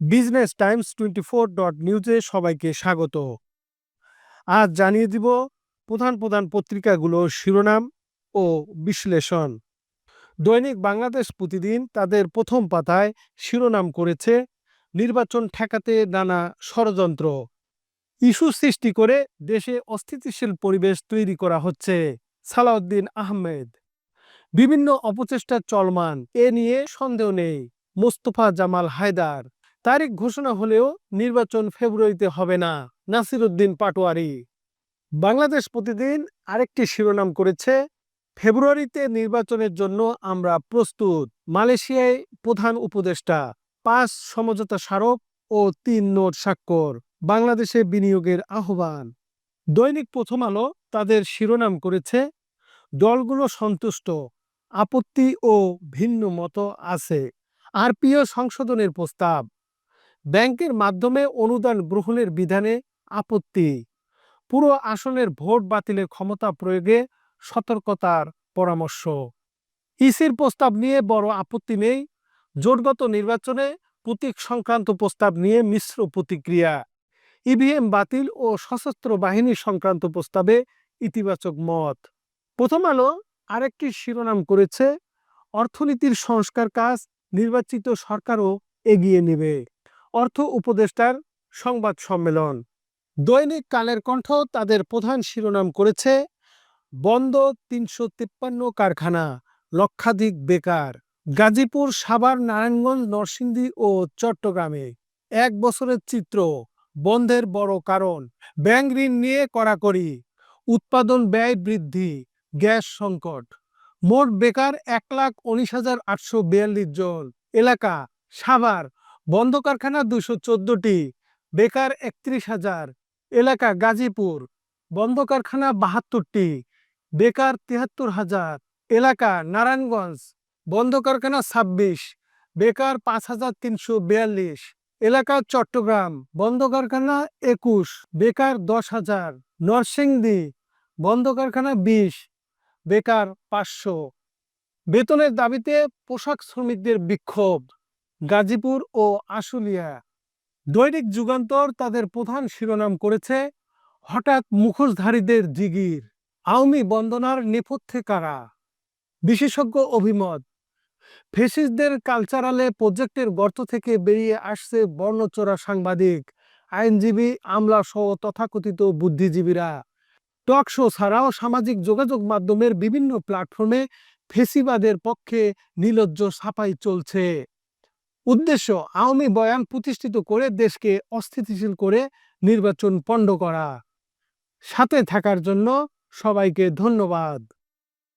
Business times twenty four dot নিউজে সবাইকে স্বাগত। আজ জানিয়ে দিব প্রধান প্রধান পত্রিকাগুলোর শিরোনাম ও বিশ্লেষণ। দৈনিক বাংলাদেশ প্রতিদিন তাদের প্রথম পাতায় শিরোনাম করেছে নির্বাচন ঠেকাতে নানা ষড়যন্ত্র। ইস্যু সৃষ্টি করে দেশে অস্থিতিশীল পরিবেশ তৈরি করা হচ্ছে, সালাউদ্দিন আহমেদ। বিভিন্ন অপচেষ্টা চলমান, এ নিয়ে সন্দেহ নেই, মোস্তফা জামাল হায়দার। তারিখ ঘোষণা হলেও নির্বাচন ফেব্রুয়ারিতে হবে না, নাসিরুদ্দিন পাটোয়ারি। বাংলাদেশ প্রতিদিন আরেকটি শিরোনাম করেছে, ফেব্রুয়ারিতে নির্বাচনের জন্য আমরা প্রস্তুত। মালয়েশিয়ায় প্রধান উপদেষ্টা, পাঁচ সমঝোতা স্মারক ও তিন নোট স্বাক্ষর, বাংলাদেশে বিনিয়োগের আহ্বান। দৈনিক প্রথম আলো তাদের শিরোনাম করেছে, দলগুলো সন্তুষ্ট, আপত্তি ও ভিন্ন মত আছে। আর আরপিও সংশোধনের প্রস্তাব ব্যাংকের মাধ্যমে অনুদান গ্রহণের বিধানে আপত্তি। পুরো আসনের ভোট বাতিলের ক্ষমতা প্রয়োগে সতর্কতার পরামর্শ। ইসির প্রস্তাব নিয়ে বড় আপত্তি নেই। জোটগত নির্বাচনে প্রতীক সংক্রান্ত প্রস্তাব নিয়ে মিশ্র প্রতিক্রিয়া। ইভিএম বাতিল ও সশস্ত্র বাহিনী সংক্রান্ত প্রস্তাবে ইতিবাচক মত। প্রথম আলো আরেকটি শিরোনাম করেছে, অর্থনীতির সংস্কার কাজ নির্বাচিত সরকারও এগিয়ে নেবে। অর্থ উপদেষ্টার সংবাদ সম্মেলন। দৈনিক কালের কণ্ঠ তাদের প্রধান শিরোনাম করেছে, বন্ধ তিনশো তিপ্পান্ন কারখানা, লক্ষাধিক বেকার, গাজীপুর, সাভার, নারায়ণগঞ্জ, নরসিংদী ও চট্টগ্রামে। এক বছরের চিত্র, বন্ধের বড় কারণ, ব্যাংক ঋণ নিয়ে কড়াকড়ি, উৎপাদন ব্যয় বৃদ্ধি, গ্যাস সংকট। মোট বেকার এক লাখ উনিশ হাজার আটশো বিয়াল্লিশ জন। এলাকা, সাভার বন্ধ কারখানা দুশো চোদ্দটি, বেকার একত্রিশ হাজার, এলাকা গাজীপুর, বন্ধ কারখানা বাহাত্তরটি, বেকার তিয়াত্তর হাজার, এলাকা নারায়ণগঞ্জ, বন্ধ কারখানা ছাব্বিশ, বেকার পাঁচ হাজার তিনশো বিয়াল্লিশ, এলাকা চট্টগ্রাম, বন্ধ কারখানা একুশ, বেকার দশ হাজার, নরসিংদী, বন্ধ কারখানা বিশ, বেকার পাঁচশো। বেতনের দাবিতে পোশাক শ্রমিকদের বিক্ষোভ। গাজীপুর ও আশুলিয়া। দৈনিক যুগান্তর তাদের প্রধান শিরোনাম করেছে, হঠাৎ মুখোশধারীদের জিগির, আওয়ামী বন্দনার নেপথ্যে কারা? বিশেষজ্ঞ অভিমত, ফেসিসদের কালচারালে প্রজেক্টের গর্ত থেকে বেরিয়ে আসছে বর্ণচোরা সাংবাদিক, আইনজীবী আমলা সহ তথাকথিত বুদ্ধিজীবীরা। টক শো ছাড়াও সামাজিক যোগাযোগ মাধ্যমের বিভিন্ন প্ল্যাটফর্মে ফেসিবাদের পক্ষে নিলজ্জ ছাপাই চলছে। উদ্দেশ্য, আওয়ামী বয়ান প্রতিষ্ঠিত করে দেশকে অস্থিতিশীল করে নির্বাচন পণ্ড করা। সাথে থাকার জন্য সবাইকে ধন্যবাদ।